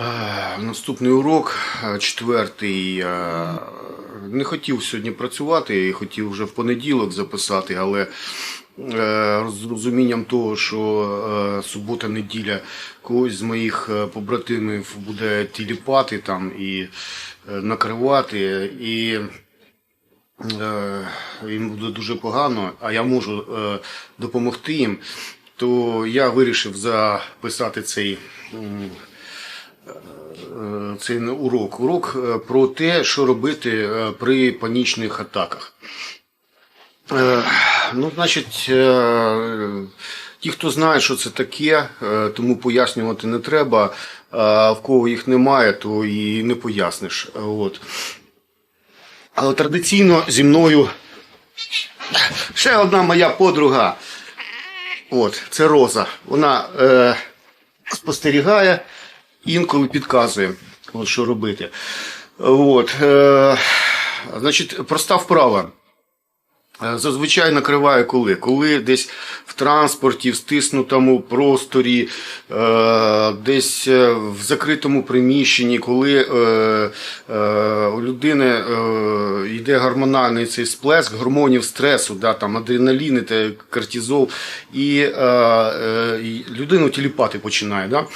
Е, Наступний урок, е, четвертий. Не хотів сьогодні працювати, хотів вже в понеділок записати, але е, з розумінням того, що субота-неділя когось з моїх побратимів буде тіліпати там і накривати, і їм буде дуже погано, а я можу допомогти їм, то я вирішив записати цей. Е, цей урок. Урок е, про те, що робити е, при панічних атаках. Ну, значить, ті, хто знає, що це таке, тому пояснювати не треба. В кого їх немає, то і не поясниш. От. Але традиційно зі мною ще одна моя подруга. От, це Роза. Вона е, спостерігає, інколи підказує, от, що робити. От, е, значить, проста вправа. Е, Зазвичай накриває коли? Коли десь в транспорті, в стиснутому просторі, е, десь е, в закритому приміщенні, коли у людини йде гормональний цей сплеск гормонів стресу, да, там адреналіни та кортизол, і людину тіліпати починає. Да?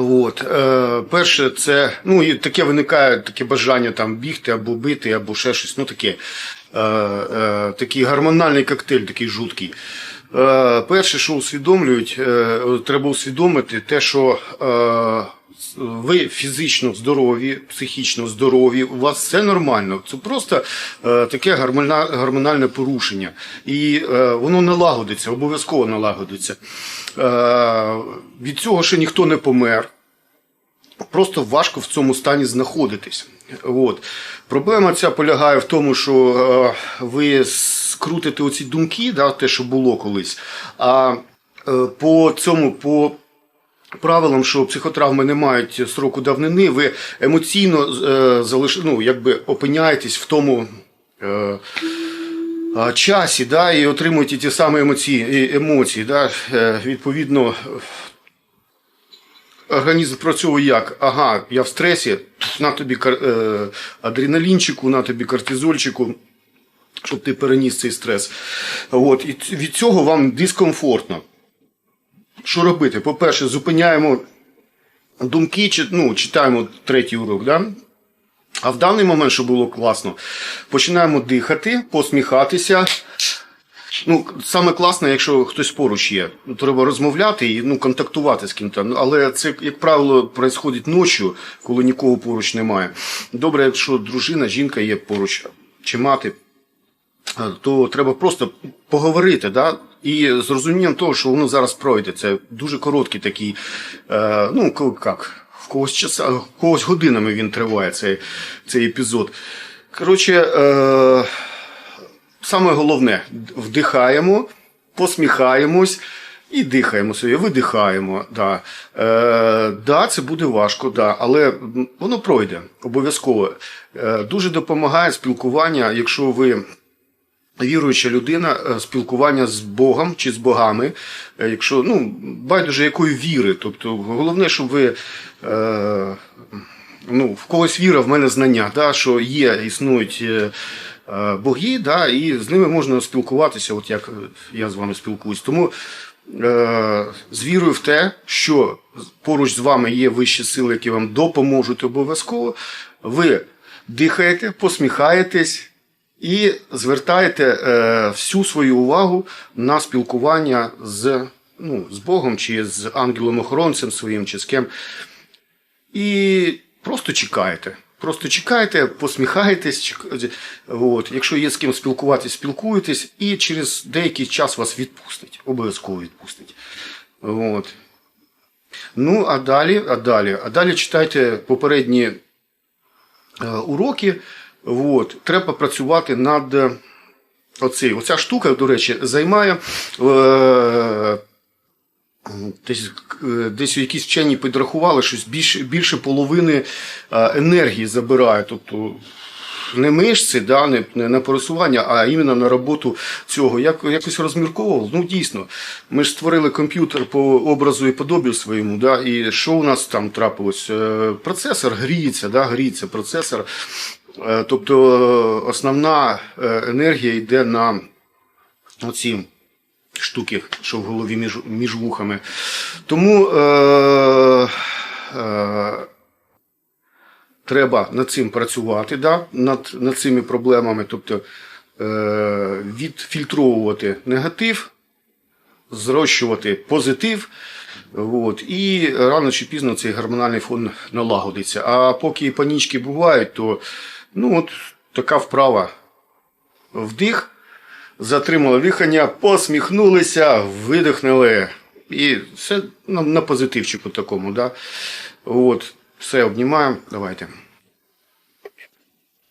От, е, перше, це ну і таке виникає таке бажання там бігти або бити, або ще щось. Ну таке е, е, такий гормональний коктейль, такий жуткий. Е, перше, що усвідомлюють, е, треба усвідомити те, що е, ви фізично здорові, психічно здорові, у вас все нормально. Це просто е, таке гормона- гормональне порушення. І е, воно налагодиться, обов'язково налагодиться. Е, від цього ще ніхто не помер. Просто важко в цьому стані знаходитись. От. Проблема ця полягає в тому, що е, ви скрутите оці думки, да, те, що було колись. А е, по цьому, по правилам, що психотравми не мають сроку давнини, ви емоційно е, залиш... ну, якби опиняєтесь в тому. Е, часі, да, і отримуєте ті самі емоції, емоції. Да, Е, відповідно, організм працює як? Ага, я в стресі, на тобі адреналінчику, на тобі кортизольчику, щоб ти переніс цей стрес. От, і від цього вам дискомфортно. Що робити? По-перше, зупиняємо думки, ну, читаємо третій урок, да? А в даний момент, що було класно, починаємо дихати, посміхатися. Ну, саме класне, якщо хтось поруч є. Ну, треба розмовляти і ну, контактувати з ким-то. Ну, Але це, як правило, відбувається ночі, коли нікого поруч немає. Добре, якщо дружина, жінка є поруч чи мати, то треба просто поговорити, да? І з розумінням того, що воно зараз пройде. Це дуже короткий такий, е, ну, як, в когось часа, в когось годинами він триває, цей, цей епізод. Коротше, е, саме головне, вдихаємо, посміхаємось. І дихаємо собі, видихаємо. Да. Е, да, це буде важко, да, але воно пройде обов'язково. Е, дуже допомагає спілкування, якщо ви віруюча людина, е, спілкування з Богом чи з богами, е, якщо ну, байдуже якої віри. Тобто, головне, щоб ви. Е, ну, в когось віра, в мене знання, да, що є, існують е, боги, да, і з ними можна спілкуватися, от як я з вами спілкуюсь. Тому е, з вірою в те, що поруч з вами є вищі сили, які вам допоможуть обов'язково, ви дихаєте, посміхаєтесь. І звертаєте е, всю свою увагу на спілкування з, ну, з Богом чи з ангелом-охоронцем своїм, чи з ким. І просто чекаєте. Просто чекаєте, посміхаєтесь. чек- От. Якщо є з ким спілкуватись, спілкуєтесь, і через деякий час вас відпустить. Обов'язково відпустить. От. Ну, а далі, а далі, а далі читайте попередні е, уроки. От. Треба працювати над е, оцей. Оця штука, до речі, займає. Е, Десь, е, десь якісь вчені підрахували, щось більше, більше половини е, енергії забирає. Тобто не мишці, да, не, не на пересування, а іменно на роботу цього. Як, якось розмірковував. Ну, дійсно, ми ж створили комп'ютер по образу і подобію своєму. Да, і що у нас там трапилось? Е, Процесор гріється, да, гріється процесор. Е, Тобто е, основна енергія йде на оці штуки, що в голові між, між вухами. Тому е, е, треба над цим працювати, да? над, над цими проблемами, тобто е, відфільтровувати негатив, зрощувати позитив. От, і рано чи пізно цей гормональний фон налагодиться. А поки панічки бувають, то ну, от, така вправа. Вдих, затримали дихання, посміхнулися, видихнули. І все на, на позитивчику такому. Да? От, все обнімаю. Давайте.